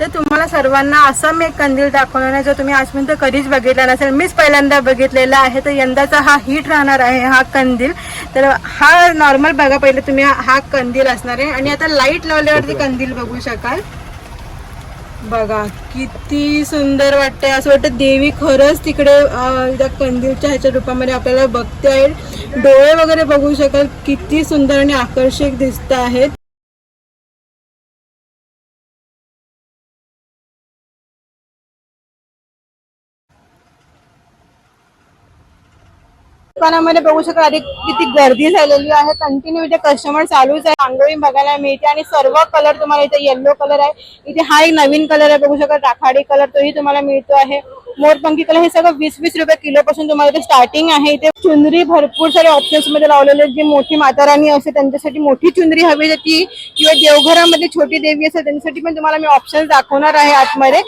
तर तुम्हाला सर्वांना असा मी एक कंदील दाखवणार आहे. जो तुम्ही आजपर्यंत कधीच बघितला नसेल. मीच पहिल्यांदा बघितलेला आहे. तर यंदाचा हा हिट राहणार आहे हा कंदील. तर हा नॉर्मल बघा. पहिले तुम्ही हा- कंदील असणार आहे. आणि आता लाइट लावल्यावरती कंदील बघू शकाल. बघा किती सुंदर वाटते असं वाटतं देवी खरंच तिकडे त्या कंदीलच्या ह्याच्या रूपामध्ये आपल्याला बघते आहे डोळे वगैरे बघू शकाल. किती सुंदर आणि आकर्षक दिसत आहेत. दुकानामध्ये बघू शकाल आधी किती गर्दी झालेली आहे. कंटिन्यू इथे कस्टमर चालूच आहे रांगोळी बघायला मिळते आणि सर्व कलर तुम्हाला इथे येल्लो कलर आहे. इथे हा एक नवीन कलर आहे. बघू शकाल राखाडी कलर तोही तुम्हाला मिळतो आहे. मोरपंखी कलर हे सगळं वीस वीस रुपये किलो पासून तुम्हाला इथे स्टार्टिंग आहे. इथे चुनरी भरपूर सारे ऑप्शन्समध्ये लावलेले. जी मोठी माता राणी असते त्यांच्यासाठी मोठी चुनरी हवी तर ती. किंवा देवघरामध्ये छोटी देवी असेल त्यांच्यासाठी पण तुम्हाला मी ऑप्शन दाखवणार आहे आतमध्ये.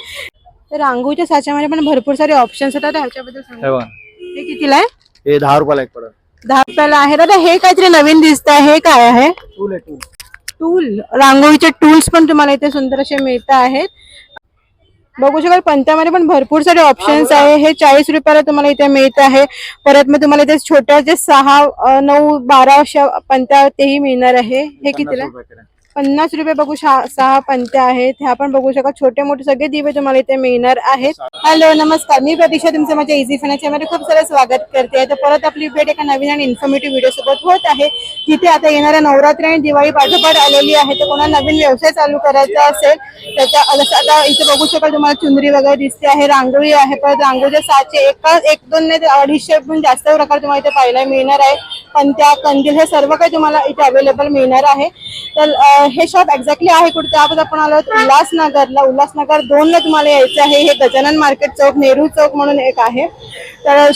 तर रांगोळीच्या साच्यामध्ये पण भरपूर सारे ऑप्शन्स आहेत ह्याच्याबद्दल हे हे कितीला आहे? हे दहा रुपयाला एक पडत दहा रुपयाला आहे. दादा हे काहीतरी नवीन दिसत आहे हे काय आहे? टूल आहे टूल. टूल. रांगोळीचे टूल्स पण तुम्हाला इथे सुंदर असे मिळत आहेत. बघू शकाल पंत्यामध्ये पण भरपूर सारे ऑप्शन्स आहे. हे चाळीस रुपयाला तुम्हाला इथे मिळत आहे. परत मग तुम्हाला इथे छोट्या जे सहा अं, नऊ बारा अशा पंत्या तेही मिळणार आहे. हे कितीला? पन्नास पन्नास रुपये बघू सहा पंत्या आहेत. ह्या पण बघू शकता. छोटे मोठे सगळे दिवे तुम्हाला इथे मिळणार आहेत. हॅलो नमस्कार. मी प्रतीक्षा तुमचं माझ्या इझी फॅनच्या मध्ये खूप सारं स्वागत करते. तर परत आपली भेट एका नवीन आणि इन्फॉर्मेटिव्ह व्हिडिओ सोबत होत आहे. जिथे आता येणाऱ्या नवरात्री आणि दिवाळी पाठोपाठ आलेली आहे. तर कोणाला नवीन व्यवसाय चालू करायचा असेल त्याच्या आता इथे बघू शकाल तुम्हाला चुंदरी वगैरे दिसते आहे रांगोळी आहे. परत रांगोळीच्या साचे एका एक दोन नाही तर अडीचशे पण जास्त प्रकार तुम्हाला इथे पाहायला मिळणार आहे. पंत्या कंदील हे सर्व काही तुम्हाला इथे अवेलेबल मिळणार आहे. तर हे शॉप एक्झॅक्टली आहे कुठे? त्याबद्दल आपण आलो उल्हासनगरला. उल्हासनगर दोनला तुम्हाला यायचं आहे. हे गजानन मार्केट चौक नेहरू चौक म्हणून एक आहे. तर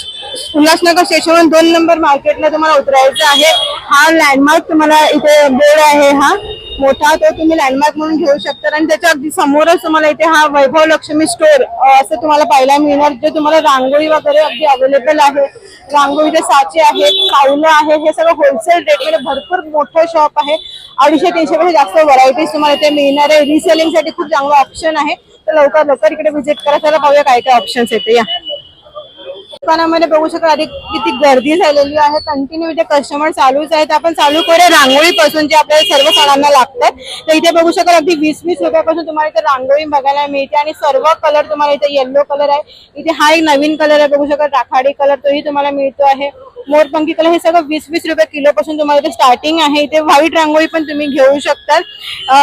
उल्हासनगर स्टेशनवरून दोन नंबर मार्केटला तुम्हाला उतरायचं आहे. हा लँडमार्क तुम्हाला इथे बोर्ड आहे हा. मोठा तो तुम्ही लँडमार्क म्हणून घेऊ शकता. आणि त्याच्या अगदी समोरच तुम्हाला इथे हा वैभव लक्ष्मी स्टोर असं तुम्हाला पाहायला मिळणार. जे तुम्हाला रांगोळी वगैरे अगदी अवेलेबल आहे. रांगोळीचे साचे आहेत कावलं आहे हे सगळं होलसेल रेटमध्ये भरपूर मोठं शॉप आहे. अडीचशे तीनशे पेक्षा जास्त व्हरायटीज तुम्हाला इथे मिळणार आहे. रिसेलिंगसाठी खूप चांगला ऑप्शन आहे. तर लवकर लवकर इकडे व्हिजिट करा. त्याला पाहूया काय काय ऑप्शन्स येते या. दुकानामध्ये बघू शकता आधी किती गर्दी झालेली आहे. कंटिन्यू इथे कस्टमर चालूच आहेत. आपण चालू करूया रांगोळी पासून जे आपल्याला सर्व सणांना लागतात तर इथे बघू शकाल अगदी वीस वीस रुपयापासून तुम्हाला इथे रांगोळी बघायला मिळते आणि सर्व कलर तुम्हाला इथे येल्लो कलर आहे. इथे हा एक नवीन कलर आहे. बघू शकाल राखाडी कलर तोही तुम्हाला मिळतो आहे. मोरपंखी कलर हे सगळं वीस वीस रुपये किलो पासून तुम्हाला इथे स्टार्टिंग आहे. इथे व्हाईट रांगोळी पण तुम्ही घेऊ शकतात.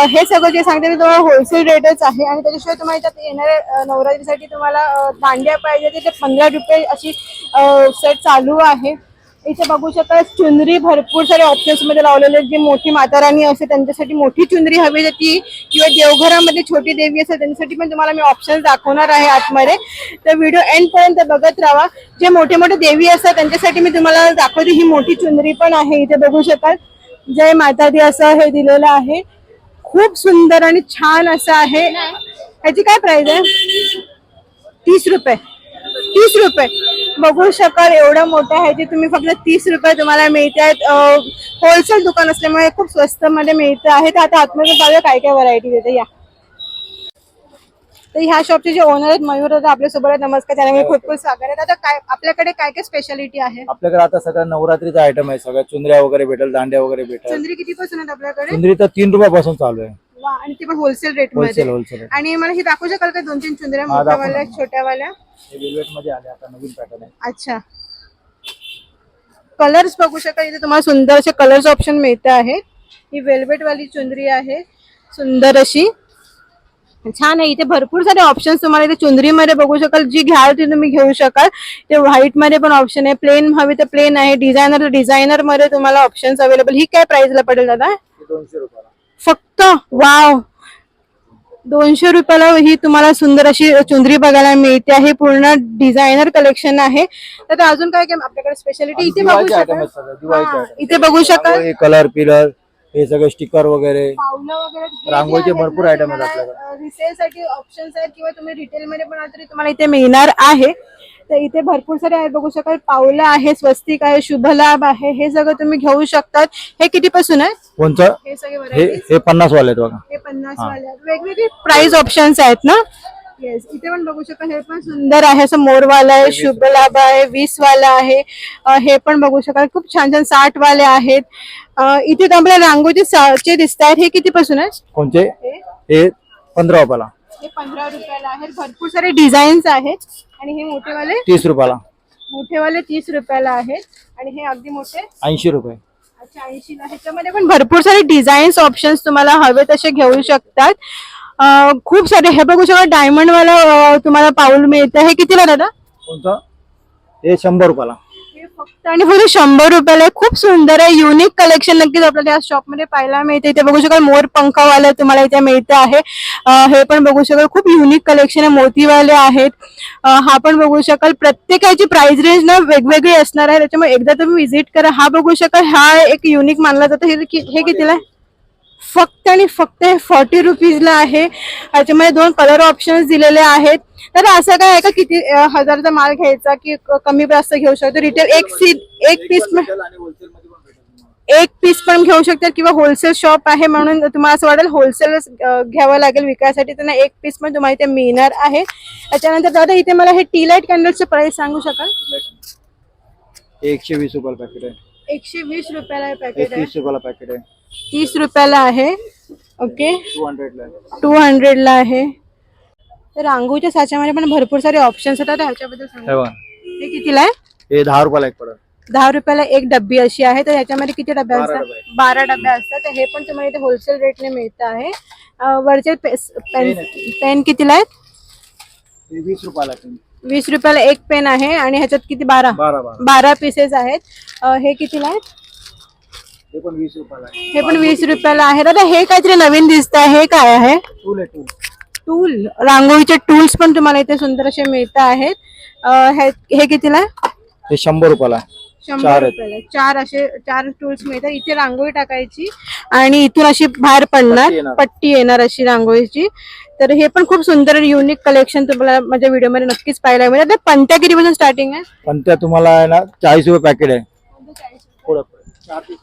हे सगळं जे सांगते ते तुम्हाला होलसेल रेटच आहे आणि त्याच्याशिवाय तुम्हाला इथं येणाऱ्या नवरात्रीसाठी तुम्हाला दांड्या पाहिजे. तिथे पंधरा रुपये अशी सेट चालू आहे. इथे बघू शकता चुनरी भरपूर सारे ऑप्शन्समध्ये लावलेले आहेत. जी मोठी माता राणी असते त्यांच्यासाठी मोठी चुनरी हवी तर ती. किंवा देवघरामध्ये छोटी देवी असेल त्यांच्यासाठी पण तुम्हाला मी ऑप्शन दाखवणार आहे आतमध्ये. तर व्हिडिओ एंड पर्यंत बघत राहा. जे मोठे मोठे देवी असतात त्यांच्यासाठी मी तुम्हाला दाखवते ही मोठी चुनरी पण आहे. इथे बघू शकाल. जय माता दी असं हे दिलेलं आहे. खूप सुंदर आणि छान असं आहे. ह्याची काय प्राइस आहे? तीस रुपये. तीस रुपये. बघू शकाल एवढं मोठं आहे ते तुम्ही फक्त तीस रुपये तुम्हाला मिळत आहेत. होलसेल दुकान असल्यामुळे खूप स्वस्त मध्ये मिळतं आहे. तर आता आतमध्ये पाहूया काय काय व्हरायटी देते. या. तर ह्या शॉपचे जे ओनर आहेत मयूर दादा आपल्यासोबत नमस्कार. त्याला खूप खूप स्वागत आहे. आता काय आपल्याकडे काय काय स्पेशालिटी आहे? आपल्याकडे आता सगळं नवरात्रीचा आयटम आहे सगळ्या चुंदऱ्या वगैरे भेटेल दांड्या वगैरे भेटेल. चंद्री किती पासून आहेत आपल्याकडे? चुंदरी तर तीन रुपयापासून चालू आहे. वा, आणि ते पण होलसेल रेटमध्ये. होलसेल आणि मला हे दाखवू शकाल का? दोन तीन चुंदऱ्या हा, दाखव मोठ्यावाल्या ना. छोट्यावाल्या? वेलवेटमध्ये आले आता नवीन पॅटर्न आहे. अच्छा. कलर्स बघू शकाल. इथे तुम्हाला सुंदर असे कलर्स ऑप्शन मिळते आहेत. ही वेल्वेट वाली चुंदरी आहे. सुंदर अशी. छान आहे. इथे भरपूर सारे ऑप्शन्स तुम्हाला इथे चुंदरीमध्ये बघू शकाल. जी घ्याल ती तुम्ही घेऊ शकाल. ते व्हाईटमध्ये पण ऑप्शन आहे. प्लेन हवी तर प्लेन आहे. डिझायनर डिझायनरमध्ये तुम्हाला ऑप्शन्स अवेलेबल ही काय प्राइसला पडेल दादा? हे दोनशे रुपयाला. फक्त वाव. दोनशे रुपयाला ही तुम्हाला सुंदर अशी चुंदरी बघायला मिळते आहे. पूर्ण डिझायनर कलेक्शन आहे. तर अजून काय काय आपल्याकडे स्पेशालिटी इथे बघू item. इथे बघू शकाल? कलर पिलर हे सगळे स्टिकर वगैरे. रांगोळीचे भरपूर item आहेत आपल्याकडे. अ, resale साठी ऑप्शन्स आहेत किंवा तुम्ही रिटेल मध्ये पण तरी तुम्हाला इथे मिळणार आहे. तर इथे भरपूर सारे आहेत. बघू शकाल पावलं आहे स्वस्तिक आहे शुभलाभ आहे. हे सगळं तुम्ही घेऊ शकतात. हे किती पासून आहे? कोणचं हे सगळे हे हे पन्नास वाले आहेत बघा. हे पन्नास वाले आहेत. वेगवेगळे प्राइस ऑप्शन्स आहेत ना? येस इथे पण बघू शकाल हे पण सुंदर आहे. असं मोरवाला आहे शुभलाभ आहे वीस वाला आहे. अ, हे पण बघू शकाल खूप छान छान साठ वाले आहेत. अ, इथे तर आपल्याला रांगोळीचे साचे दिसत आहेत हे किती पासून आहे? कोणचे? हे? हे पंधरा रुपयाला हे पंधरा रुपयाला आहेत. भरपूर सारे डिझाईन्स आहेत. आणि हे मोठेवाले तीस रुपयाला. मोठेवाले तीस रुपयाला आहेत. आणि हे अगदी मोठे. ऐंशी रुपये. अच्छा ह्याच्यामध्ये पण भरपूर सारे डिझाईन्स ऑप्शन्स तुम्हाला हवे तसे घेऊ शकतात. अं, खूप सारे. हे बघू शकता डायमंड वाला अं, तुम्हाला पाऊल मिळतं हे कितीला दादा? कोणतं? हे शंभर रुपयाला. आणि फक्त शंभर रुपयाला आहे. खूप सुंदर आहे युनिक कलेक्शन नक्कीच आपल्याला या शॉपमध्ये पाहायला मिळते. इथे बघू शकाल मोर पंखावाला तुम्हाला इथे मिळतं आहे. अं, हे पण बघू शकाल खूप युनिक कलेक्शन आहे मोतीवाले आहेत. अं, हा पण बघू शकाल प्रत्येकाची प्राइस रेंज ना वेगवेगळी असणार आहे. त्याच्यामुळे एकदा तुम्ही व्हिजिट करा. हा बघू शकाल हा एक युनिक मानला जातो. हे कि- हे कितीला आहे? फक्त आणि फक्त हे फॉर्टी रुपीजला आहे. याच्यामध्ये दोन कलर ऑप्शन्स दिलेले आहेत. तर असं काय आहे का किती हजारचा माल घ्यायचा की कमी जास्त घेऊ शकतो? रिटेल एक सी एक पीस एक पीस पण घेऊ शकतात किंवा होलसेल शॉप आहे म्हणून तुम्हाला असं वाटेल होलसेल घ्यावं लागेल विकायसाठी. त्यांना एक पीस पण तुम्हाला इथे मिळणार आहे. त्याच्यानंतर दादा इथे मला हे टी लाइट कॅन्डलचं प्राइस सांगू शकाल? एकशे वीस रुपयाला पॅकेट आहे. एकशे वीस रुपयाला हे पॅकेट आहे. तीस रुपयाला पॅकेट आहे. तीस रुपयाला आहे. ओके टू हंड्रेडला आहे. टू हंड्रेडला आहे. तर रांगोळीच्या साच्यामध्ये पण भरपूर सारे ऑप्शन्स होतात. ह्याच्याबद्दल हे सांगा हे कितीला आहे? हे दहा रुपयाला एक पडत दहा रुपयाला एक डब्बी अशी आहे. तर ह्याच्यामध्ये किती डबे बारा असतात. बारा डबे असतात. तर हे पण तुम्हाला इथे होलसेल रेटने मिळत आहे. अं, वरचे पेन पेन कितीला आहेत? हे वीस रुपयाला आहे. वीस रुपयाला एक पेन आहे आणि ह्याच्यात किती? बारा. बारा बारा. बारा पीसेस आहेत. अं, हे कितीला आहेत? हे पण वीस रुपयाला आहे. हे पण वीस रुपयाला आहे. दादा हे काहीतरी नवीन दिसत आहे हे काय आहे? टूल आहे टूल. टूल. रांगोळीचे टूल्स पण तुम्हाला इथे सुंदर असे मिळत आहेत. अं, हे हे कितीला आहे? हे शंभर रुपयाला आहे. शंभर. रुपयाला. चार असे चार टूल्स मिळतात. इथे रांगोळी टाकायची आणि इथून अशी बाहेर पडणार. पट्टी येणार. अशी रांगोळीची. तर हे पण खूप सुंदर युनिक कलेक्शन तुम्हाला माझ्या व्हिडिओमध्ये नक्कीच पाहायला मिळेल. पंत्या कितीपासून स्टार्टिंग आहे. पण त्या तुम्हाला आहे ना चाळीस रुपये पॅकेट पुढं आहे.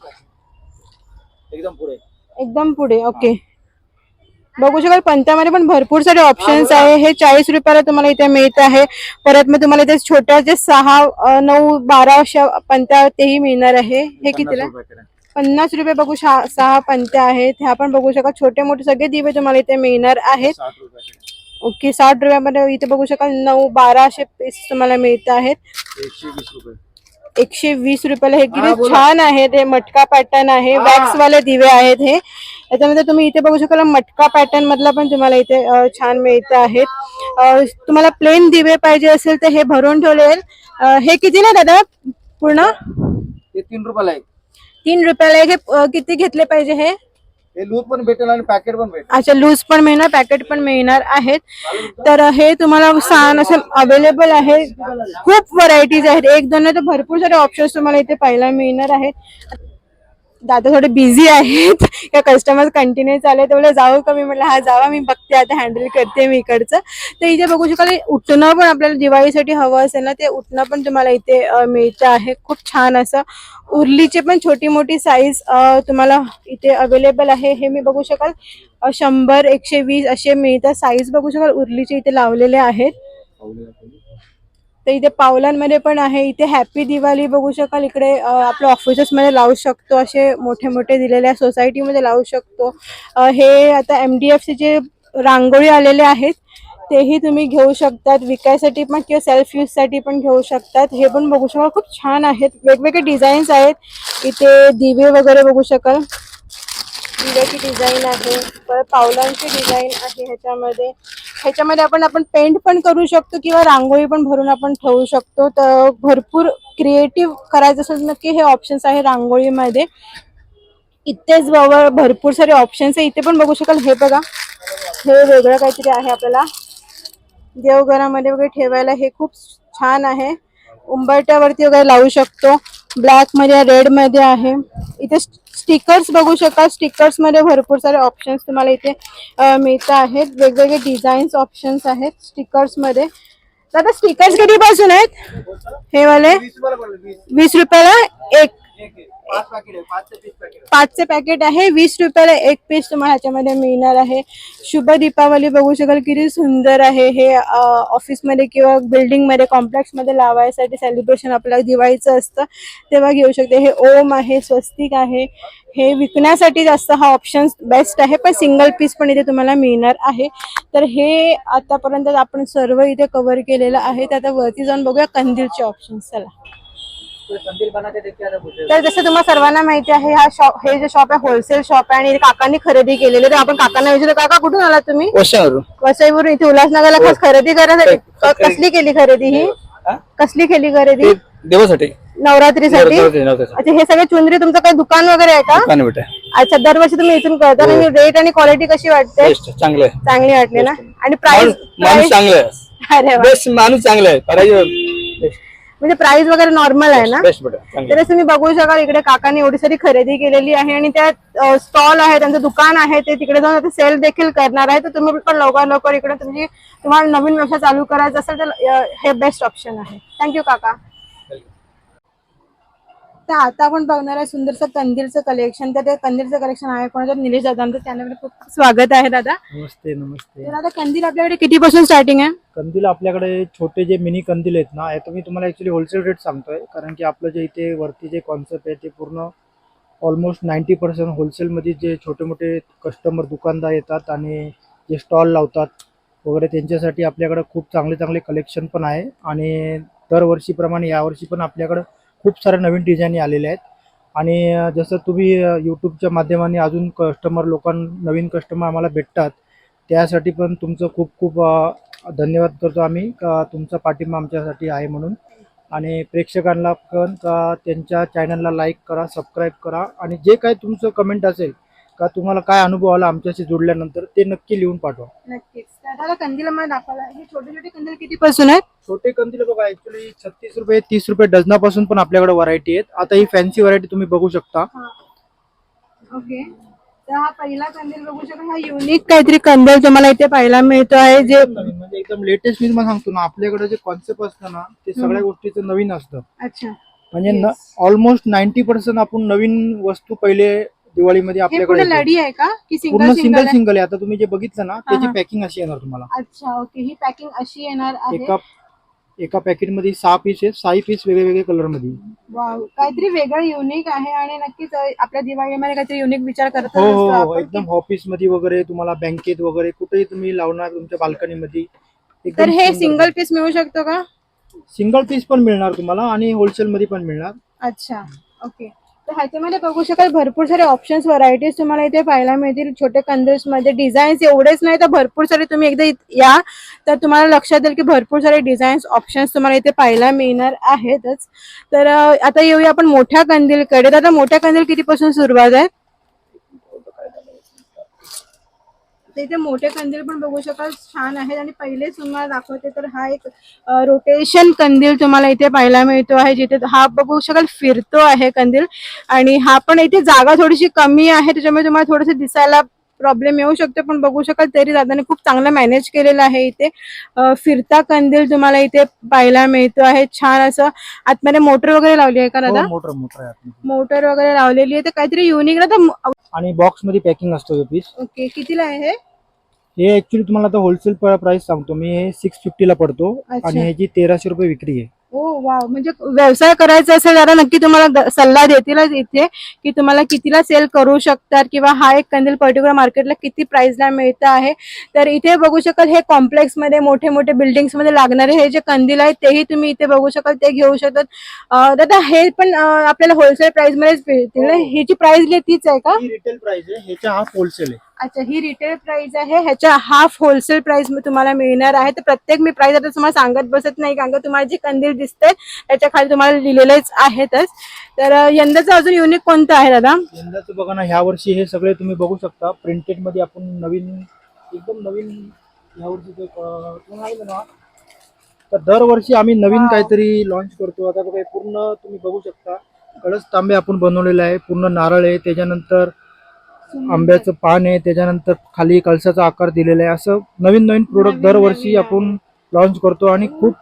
एकदम पुढे. एकदम पुढे ओके बघू शकाल पंत्यामध्ये पण भरपूर सारे ऑप्शन्स आहे. हे चाळीस रुपयाला तुम्हाला इथे मिळत आहे. परत मग तुम्हाला इथे छोट्या जे सहा नऊ बारा अशा पंत्या तेही मिळणार आहे. हे कितीला? पन्नास रुपये बघू सहा पंत्या आहेत. ह्या पण बघू शकाल छोटे मोठे सगळे दिवे तुम्हाला इथे मिळणार आहेत. ओके साठ रुपयामध्ये इथे बघू शकाल नऊ बारा असे पीस तुम्हाला मिळत आहेत. एकशे वीस रुपयाला हे किती छान आहे ते मटका पॅटर्न आहे. वॅक्स वाले दिवे आहेत हे. याच्यामध्ये तुम्ही इथे बघू शकाल मटका पॅटर्न मधला पण तुम्हाला इथे छान मिळत आहेत. तुम्हाला प्लेन दिवे पाहिजे असेल तर हे भरून ठेवले हे किती ना दादा? पूर्ण? तीन रुपयाला तीन रुपयाला हे किती घेतले पाहिजे हे? हे लूज पण भेटेल आणि पॅकेट पण भेटेल. अच्छा लूज पण मिळणार पॅकेट पण मिळणार आहेत. तर हे तुम्हाला छान असं अवेलेबल आहे खूप व्हरायटीज आहेत. एक दोन तर भरपूर सारे ऑप्शन्स तुम्हाला इथे पाहायला मिळणार आहेत. दादा थोडे बिझी आहेत. या कस्टमर कंटिन्यू चालू तेवढं जाऊ का मी म्हटलं हा जावा मी बघते आता हँडल करते मी इकडचं. तर इथे बघू शकाल उठणं पण आपल्याला दिवाळीसाठी हवं असेल ना ते उठणं पण तुम्हाला इथे मिळतं आहे. खूप छान असं. उरलीचे पण छोटी मोठी साईज तुम्हाला इथे अवेलेबल आहे. हे मी बघू शकाल शंभर एकशे वीस असे मिळतात साईज बघू शकाल उरलीचे इथे लावलेले आहेत. तर इथे पावलांमध्ये पण आहे. इथे हॅपी दिवाळी बघू शकाल. इकडे आपल्या ऑफिसेस मध्ये लावू शकतो. असे मोठे मोठे दिलेले आहे सोसायटीमध्ये लावू शकतो. हे आता एम डी एफ जे रांगोळी आलेले आहेत. तेही तुम्ही घेऊ शकतात. विकायसाठी पण किंवा सेल्फ यूजसाठी पण घेऊ शकतात. हे पण बघू शकाल. खूप छान आहेत. वेगवेगळे डिझाईन्स आहेत. इथे दिवे वगैरे बघू शकाल. दिव्याची डिझाईन आहे परत पावलांची डिझाईन आहे ह्याच्यामध्ये. ह्याच्यामध्ये आपण आपण पेंट पण करू शकतो किंवा रांगोळी पण भरून आपण ठेवू शकतो. तर भरपूर क्रिएटिव्ह करायचं असेल नक्की हे ऑप्शन्स आहे रांगोळीमध्ये. इथेच बरोबर भरपूर सारे ऑप्शन्स आहे. इथे पण बघू शकाल हे बघा. हे वेगळं काहीतरी आहे आपल्याला. देवघरामध्ये वगैरे ठेवायला हे खूप छान आहे. उंबरट्यावरती वगैरे लावू शकतो. ब्लॅकमध्ये रेडमध्ये आहे. इथे स्टिकर्स बघू शकाल स्टिकर्समध्ये भरपूर सारे ऑप्शन्स तुम्हाला इथे मिळत आहेत. वेगवेगळे डिझाईन्स ऑप्शन्स आहेत स्टिकर्समध्ये. आता स्टिकर्स कधीपासून आहेत? हे वाले? वीस रुपयाला एक पाचचे पॅकेट आहे. वीस रुपयाला एक पीस तुम्हाला ह्याच्यामध्ये मिळणार आहे. शुभ दीपावली बघू शकाल किती सुंदर आहे. हे ऑफिसमध्ये किंवा बिल्डिंगमध्ये कॉम्प्लेक्समध्ये लावायसाठी सेलिब्रेशन आपल्याला दिवाळीचं असतं. तेव्हा घेऊ शकते. हे ओम आहे स्वस्तिक आहे. हे विकण्यासाठी जास्त हा ऑप्शन बेस्ट आहे पण सिंगल पीस पण इथे तुम्हाला मिळणार आहे. तर हे आतापर्यंत आपण सर्व इथे कव्हर केलेलं आहे. तर आता वरती जाऊन बघूया कंदीलचे ऑप्शन्स चला. तर जसं तुम्हाला सर्वांना माहिती आहे हा शॉप हे जे शॉप आहे होलसेल शॉप आहे आणि काकांनी खरेदी केलेली. तर आपण काकांना विचारतो काका कुठून आला तुम्ही? वसईवरून इथे उल्हासनगरला खास खरेदी करायसाठी. क- कसली केली खरेदी ही? हा? कसली केली खरेदी? देवासाठी नवरात्रीसाठी? नवरात्री- नवरात्रीसाठी. अच्छा हे सगळे चुंदरी तुमचं काही दुकान वगैरे आहे का? दुकान बेटा अच्छा दरवर्षी तुम्ही इथून करता आणि रेट आणि क्वालिटी कशी वाटते? बेस्ट चांगलं चांगली वाटली ना? आणि प्राइस चांगला आहे. अरे माणूस चांगला आहे. करायचं म्हणजे प्राइस वगैरे नॉर्मल आहे ना? बेस्ट तर तुम्ही बघू शकाल इकडे काकांनी एवढी सारी खरेदी केलेली आहे आणि त्या स्टॉल आहे त्यांचं दुकान आहे ते तिकडे जाऊन सेल देखील करणार आहे. तर तुम्ही पण लवकर लवकर इकडे तुमची तुम्हाला नवीन व्यवसाय चालू करायचा असेल तर हे बेस्ट ऑप्शन आहे. थँक्यू काका. तर आता आपण बघणार आहे सुंदरसं कंदीलचं कलेक्शन तर ते कंदीलचं कलेक्शन आहे कोणाचं? निलेश दादांचं चॅनलवर खूप खूप स्वागत आहे दादा. नमस्ते नमस्ते. तर आता कंदील आपल्याकडे कितीपासून स्टार्टिंग आहे? कंदील आपल्याकडे छोटे जे मिनी कंदील आहेत ना याचं मी तुम्हाला ॲक्च्युली होलसेल रेट सांगतोय. कारण की आपलं जे इथे वरती जे कॉन्सेप्ट आहे ते पूर्ण ऑलमोस्ट नाईन्टी पर्सेंट होलसेलमध्ये जे छोटे मोठे कस्टमर दुकानदार येतात आणि जे स्टॉल लावतात वगैरे त्यांच्यासाठी आपल्याकडे खूप चांगले चांगले कलेक्शन पण आहे. आणि दरवर्षीप्रमाणे यावर्षी पण आपल्याकडं खूप साऱ्या नवीन डिझाईनी आलेल्या आहेत. आणि जसं तुम्ही यूट्यूबच्या माध्यमाने अजून कस्टमर लोकांना नवीन कस्टमर आम्हाला भेटतात त्यासाठी पण तुमचं खूप खूप धन्यवाद करतो आम्ही. का तुमचा पाठिंबा आमच्यासाठी आहे म्हणून. आणि प्रेक्षकांना पण का त्यांच्या चॅनलला लाईक करा सबस्क्राईब करा. आणि जे काही तुमचं कमेंट असेल का तुम्हाला काय अनुभव आला आमच्याशी जोडल्यानंतर ते नक्की लिहून पाठवा. नक्कीच. कंदील मला दाखवला हे छोटे छोटे कंदील कितीपासून आहेत? छोटे कंदील बघा ऍक्च्युली छत्तीस रुपये तीस रुपये डझनापासून पण आपल्याकडे व्हरायटी आहेत. आता ही फॅन्सी व्हरायटी तुम्ही बघू शकता. ओके तर हा पहिला कंदील बघू शकता. हा युनिक काहीतरी कंदील तुम्हाला इथे पाहायला मिळतो आहे. जे नवीन म्हणजे एकदम लेटेस्ट मी तुम्हाला सांगतो ना आपल्याकडे जे कॉन्सेप्ट असतं ना ते सगळ्या गोष्टीचं नवीन असतं. अच्छा. म्हणजे ऑलमोस्ट नाईन्टी पर्सेंट आपण नवीन वस्तू पहिले दिवाळीमध्ये हे आपल्याकडे येते. लढी आहे का? की सिंगल पूर्ण सिंगल सिंगल आहे? सिंगल आहे. आता तुम्ही जे बघितलं ना त्याची हा. पॅकिंग अशी येणार तुम्हाला. अच्छा ओके ही पॅकिंग अशी येणार आहे. एका एका पॅकेटमध्ये सहा पीस आहेत. सहा पीस वेगळे वेगळे कलरमध्ये वाव काहीतरी वेगळं युनिक आहे आणि नक्कीच अ, आपल्या दिवाळीमध्ये काहीतरी युनिक विचार करत हो हो हो. एकदम ऑफिसमध्ये वगैरे तुम्हाला बँकेत वगैरे कुठेही तुम्ही लावणार तुमच्या बाल्कनी मध्ये तर हे सिंगल पीस मिळू शकतो का? सिंगल पीस पण मिळणार तुम्हाला आणि होलसेल मध्ये पण मिळणार. अच्छा. ओके तर ह्याच्यामध्ये बघू शकाल भरपूर सारे ऑप्शन्स व्हरायटीज तुम्हाला इथे पाहायला मिळतील. छोटे कंदर्समध्ये डिझाईन्स एवढेच नाही तर भरपूर सारे तुम्ही एकदा या. तर तुम्हाला लक्षात येईल की भरपूर सारे डिझाईन्स ऑप्शन्स तुम्हाला इथे पाहायला मिळणार आहेतच. तर आता येऊया आपण मोठ्या कंदीलकडे तर आता मोठ्या कंदील कितीपासून सुरुवात आहे? तर इथे मोठे कंदील पण बघू शकाल छान आहेत. आणि पहिले तुम्हाला दाखवते तर हा एक रोटेशन कंदील तुम्हाला इथे पाहायला मिळतो आहे जिथे हा बघू शकाल फिरतो आहे कंदील. आणि हा पण इथे जागा थोडीशी कमी आहे त्याच्यामुळे तुम्हाला थोडंसं दिसायला प्रॉब्लेम येऊ शकतो पण बघू शकाल तरी दादाने खूप चांगलं मॅनेज केलेलं आहे इथे. फिरता कंदील तुम्हाला इथे पाहायला मिळतो आहे. छान असं आतमध्ये मोटर वगैरे लावली आहे का दादा? मोटर मोटर आतमध्ये. मोटर वगैरे लावलेली आहे. तर काहीतरी युनिक ना आणि बॉक्समध्ये पॅकिंग असतो पीस ओके कितीला आहे हे? हे ऍक्च्युली तुम्हाला आता होलसेल प्राइस सांगतो. मी हे सिक्स फिफ्टीला पडतो. आणि ह्याची तेराशे रुपये विक्री आहे. Oh wow. म्हणजे व्यवसाय करायचा असेल जरा नक्की तुम्हाला सल्ला देतीलच इथे की तुम्हाला कितीला सेल करू शकतात किंवा हा एक कंदील पर्टिक्युलर मार्केटला किती प्राइसला मिळतं आहे. तर इथे बघू शकाल हे कॉम्प्लेक्समध्ये मोठे मोठे बिल्डिंग्समध्ये लागणारे हे जे कंदील आहेत तेही तुम्ही इथे बघू शकाल ते घेऊ शकतात. दादा हे पण आपल्याला होलसेल प्राइस मध्येच मिळतील ना? ह्याची प्राइस तीच आहे का? ही रिटेल प्राइस आहे. ह्याच्या हाफ होलसेल आहे. अच्छा ही रिटेल प्राइस आहे. ह्याच्या हाफ होलसेल प्राइस तुम्हाला मिळणार आहे. तर प्रत्येक मी प्राइस आता तुम्हाला सांगत बसत नाही कारण का तुम्हाला जे कंदील दिसते त्याच्याखाली तुम्हाला लिहिलेलेच आहेतच. तर यंदाचं अजून युनिक कोणतं आहे दादा? यंदाचं बघा ना ह्या वर्षी हे सगळे तुम्ही बघू शकता. प्रिंटेडमध्ये आपण नवीन एकदम नवीन ह्या वर्षी ना तर दरवर्षी आम्ही नवीन. काहीतरी लॉन्च करतो. आता बघा पूर्ण तुम्ही बघू शकता. कळस तांबे आपण बनवलेले आहे पूर्ण नारळ आहे. त्याच्यानंतर आंब्याचं पान आहे त्याच्यानंतर खाली कळसाचा आकार दिलेला आहे. असं नवीन नवीन प्रोडक्ट दरवर्षी आपण लॉन्च करतो आणि खूप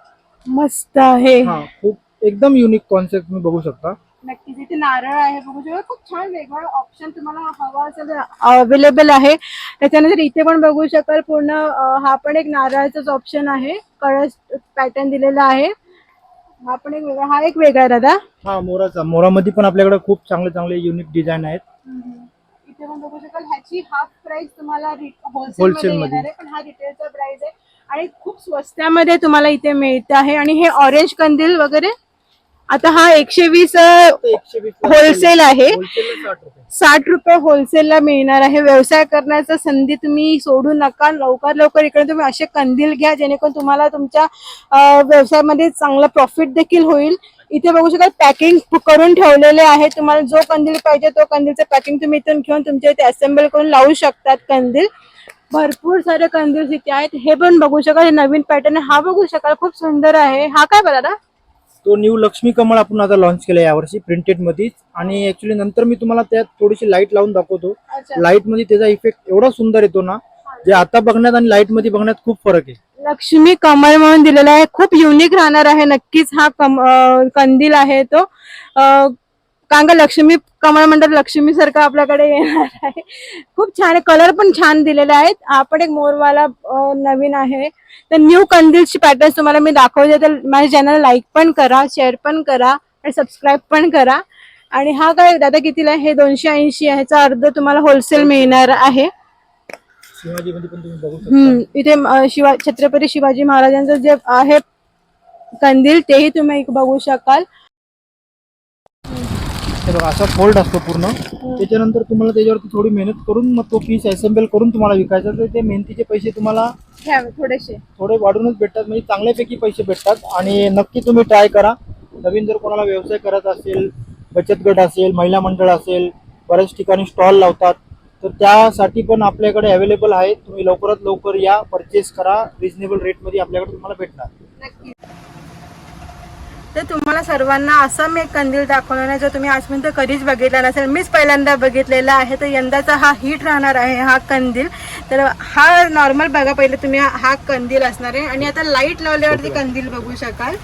मस्त आहे. हा खूप एकदम युनिक कॉन्सेप्ट तुम्ही बघू शकता. नक्कीच इथे नारळ आहे बघू शकता. खूप छान वेगळं ऑप्शन तुम्हाला हवा असेल अवेलेबल आहे. त्याच्यानंतर इथे पण बघू शकाल पूर्ण हा पण एक नारळाचाच ऑप्शन आहे. कळस पॅटर्न दिलेला आहे. हा पण एक वेगळा हा एक वेगळा आहे दादा. हा मोराचा. मोरामध्ये पण आपल्याकडे खूप चांगले चांगले युनिक डिझाईन आहेत इथे पण बघू शकाल. ह्याची हाफ प्राइस तुम्हाला होलसेल मध्ये मध्ये. येणार आहे पण हा रिटेलचा प्राइस आहे. आणि खूप स्वस्तामध्ये तुम्हाला इथे मिळत आहे. आणि हे ऑरेंज कंदील वगैरे आता हा एकशे वीस होलसेल आहे. साठ रुपये. होलसेलला मिळणार आहे. व्यवसाय करण्याचा संधी तुम्ही सोडू नका. लवकर लवकर इकडे तुम्ही असे कंदील घ्या जेणेकरून तुम्हाला तुमच्या व्यवसायामध्ये चांगला प्रॉफिट देखील होईल. इथे बघू शकाल पॅकिंग करून ठेवलेले आहे. तुम्हाला जो कंदील पाहिजे तो कंदीलचं पॅकिंग तुम्ही इथून घेऊन तुमच्या इथे असेंबल करून लावू शकतात कंदील. भरपूर सारे कंदील इथे आहेत. हे पण बघू शकाल हे नवीन पॅटर्न हा बघू शकाल खूप सुंदर आहे. हा काय बघा तो न्यू लक्ष्मी कमळ आपण आता लॉन्च केला यावर्षी प्रिंटेड मध्येच आणि ऍक्च्युली नंतर मी तुम्हाला त्यात थोडीशी लाइट लावून दाखवतो. लाइटमध्ये त्याचा इफेक्ट एवढा सुंदर येतो ना जे आता बघण्यात आणि लाइटमध्ये बघण्यात खूप फरक आहे. लक्ष्मी कमल म्हणून दिलेला आहे. खूप युनिक राहणार आहे. नक्कीच हा कम कंदील आहे तो. कारण का लक्ष्मी कमळ म्हणतात लक्ष्मी सारखं आपल्याकडे येणार आहे. खूप छान कलर पण छान दिलेले आहेत. हा पण एक मोरवाला नवीन आहे. तर न्यू कंदीलची पॅटर्न तुम्हाला मी दाखवते. तर माझ्या चॅनल लाईक पण करा शेअर पण करा आणि सबस्क्राईब पण करा. आणि हा काय दादा कितीला हे दोनशे ऐंशी ह्याचा अर्ध तुम्हाला होलसेल मिळणार आहे. शिवाजी मध्ये पण तुम्ही बघू शकता. हम्म इथे अं, शिवा छत्रपती शिवाजी महाराजांचं जे आहे कंदील तेही तुम्ही एक बघू शकाल. हे बघा असा फोल्ड असतो पूर्ण. त्याच्यानंतर तुम्हाला त्याच्यावरती थोडी मेहनत करून मग तो पीस असेंबल करून तुम्हाला विकायचा. तर ते मेहनतीचे पैसे तुम्हाला थोडेसे. थोडे वाढूनच भेटतात. म्हणजे चांगल्यापैकी पैसे भेटतात. आणि नक्की तुम्ही ट्राय करा. नवीन जर कोणाला व्यवसाय करायचा असेल बचत गट असेल महिला मंडळ असेल बऱ्याच ठिकाणी स्टॉल लावतात. तर त्यासाठी पण आपल्याकडे अवेलेबल आहे. तुम्ही लवकरात लवकर या परचेस करा. रिजनेबल रेटमध्ये आपल्याकडे तुम्हाला भेटणार. तर तुम्हाला सर्वांना असा मी एक कंदील दाखवणार आहे जो तुम्ही आजपर्यंत कधीच बघितला नसेल. मीच पहिल्यांदा बघितलेला आहे. तर यंदाचा हा हिट राहणार आहे हा कंदील. तर हा नॉर्मल बघा पहिले तुम्ही हा- हा कंदील असणार आहे. आणि आता लाइट लावल्यावरती कंदील बघू शकाल.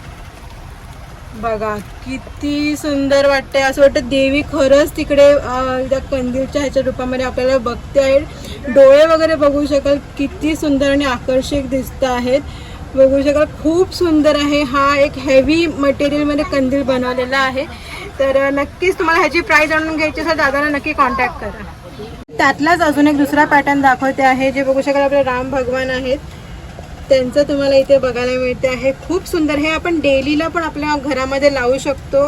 बघा किती सुंदर वाटतंय. असं वाटतं देवी खरंच तिकडे त्या कंदीलच्या ह्याच्या रूपामध्ये आपल्याला बघते आहे डोळे वगैरे बघू शकाल किती सुंदर आणि आकर्षक दिसत आहेत. बघू शकाल खूप सुंदर आहे. हा एक हेवी मटेरियलमध्ये कंदील बनवलेला आहे. तर नक्कीच तुम्हाला ह्याची प्राईस जाणून घ्यायची असेल दादाला नक्की कॉन्टॅक्ट करा. त्यातलाच अजून एक दुसरा पॅटर्न दाखवते आहे जे बघू शकाल आपले राम भगवान आहेत. त्यांचं तुम्हाला इथे बघायला मिळते आहे. खूप सुंदर. हे आपण डेलीला पण आपल्या घरामध्ये लावू शकतो.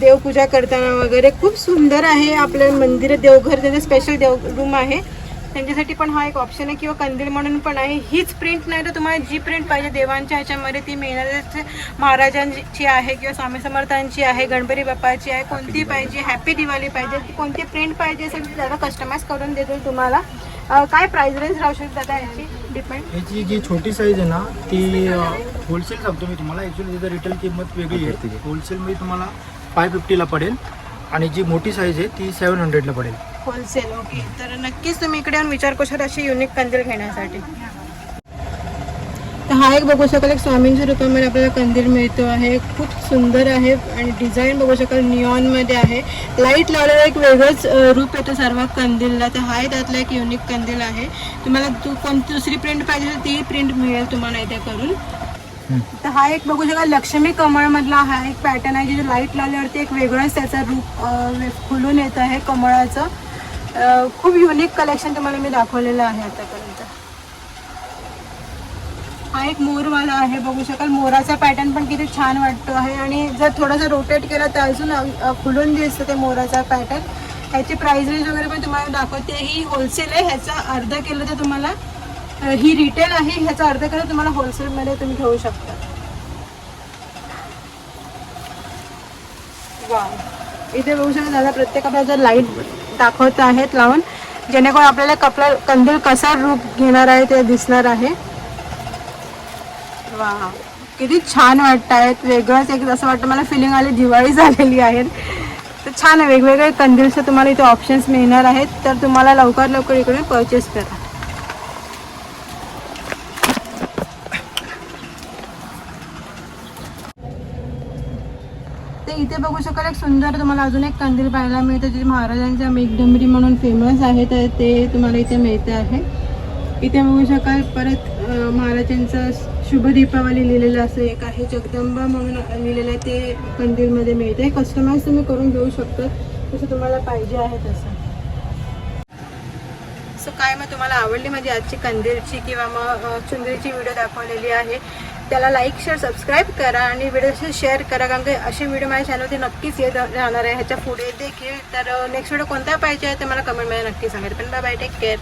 देवपूजा करताना वगैरे. खूप सुंदर आहे आपलं मंदिर. देवघर त्याचे स्पेशल देव रूम आहे. त्यांच्यासाठी पण हा एक ऑप्शन आहे. किंवा कंदील म्हणून पण आहे. हीच प्रिंट नाही तर तुम्हाला जी प्रिंट पाहिजे देवांच्या ह्याच्यामध्ये ती मिळणार महाराजांची आहे किंवा स्वामी समर्थांची आहे गणपती बाप्पाची आहे. कोणती पाहिजे? हॅपी दिवाळी पाहिजे. कोणती प्रिंट पाहिजे असेल ती दादा कस्टमाइज करून देतील तुम्हाला. काय प्राइस रेंज राहू शकते दादा याची? डिपेंड याची जी छोटी साईज आहे ना ती होलसेल सांगतो मी तुम्हाला. ॲक्च्युली तिथं रिटेल किंमत वेगळी आहे. होलसेलमध्ये तुम्हाला फाय फिफ्टीला पडेल. आणि जी मोठी साईज आहे ती सेवन हंड्रेडला पडेल. होलसेल ओके तर नक्कीच तुम्ही इकडे येऊन विचार करू शकता अशी युनिक कंदील घेण्यासाठी. तर हा एक बघू शकाल एक स्वामींच्या रूपामध्ये आपल्याला कंदील मिळतो आहे. खूप सुंदर आहे आणि डिझाईन बघू शकाल निऑनमध्ये आहे. लाइट लावलेलं एक वेगळंच रूप येतं सर्व कंदीलला. तर हा त्यातला एक युनिक कंदील आहे. तुम्हाला तू कोणती दुसरी प्रिंट पाहिजे तर ती प्रिंट मिळेल तुम्हाला इथे करून. तर हा एक बघू शकाल लक्ष्मी कमळ मधला हा एक पॅटर्न आहे जिथे लाइट लावल्यावरती एक वेगळंच त्याचं रूप खुलून येत आहे कमळाचं. खूप युनिक कलेक्शन तुम्हाला मी दाखवलेलं आहे आतापर्यंत. हा एक मोरवाला आहे बघू शकाल. मोराचा पॅटर्न पण किती छान वाटतो आहे. आणि जर थोडंसं रोटेट केलं तर अजून खुलून दिसतं ते मोराचा पॅटर्न ह्याची प्राईस रेंज वगैरे पण तुम्हाला दाखवते. ही होलसेल आहे ह्याचा अर्ध केलं तर तुम्हाला ही रिटेल आहे. ह्याचा अर्ध केलं तुम्हाला होलसेलमध्ये तुम्ही घेऊ शकता. वा इथे बघू शकता दादा प्रत्येक आपल्याला जर लाइट दाखवत आहेत लावून जेणेकरून आपल्याला कपडा कंदील कसा रूप घेणार आहे ते दिसणार आहे. वा. किती छान वाटत आहेत वेगळंच एक असं वाटतं मला फिलिंग आली दिवाळी झालेली आहे. तर छान वेगवेगळे कंदीलचे तुम्हाला इथे ऑप्शन्स मिळणार आहेत. तर तुम्हाला लवकर लवकर इकडे परचेस करा. ते इथे बघू शकाल एक सुंदर तुम्हाला अजून एक कंदील पाहायला मिळतं जे महाराजांच्या मेघडंबरी म्हणून फेमस आहे. तर ते तुम्हाला इथे मिळते आहे. इथे बघू शकाल परत महाराजांचं शुभ दीपावली लिहिलेलं असं एक आहे. जगदंबा म्हणून लिहिलेलं आहे. ते कंदीलमध्ये मिळते कस्टमाइज तुम्ही करून घेऊ शकता. तसं तुम्हाला पाहिजे आहे तसं. सो काय मग तुम्हाला आवडली माझी आजची कंदीलची किंवा मग चुंदरीची व्हिडिओ दाखवलेली आहे त्याला लाईक शेअर सबस्क्राईब करा आणि व्हिडिओ शेअर करा. कारण की असे व्हिडिओ माझ्या चॅनलवरती नक्कीच येत राहणार आहे. ह्याच्या पुढे देखील. तर नेक्स्ट व्हिडिओ कोणता पाहिजे आहे ते मला कमेंटमध्ये नक्की सांगायचं पण बाय बाय टेक केअर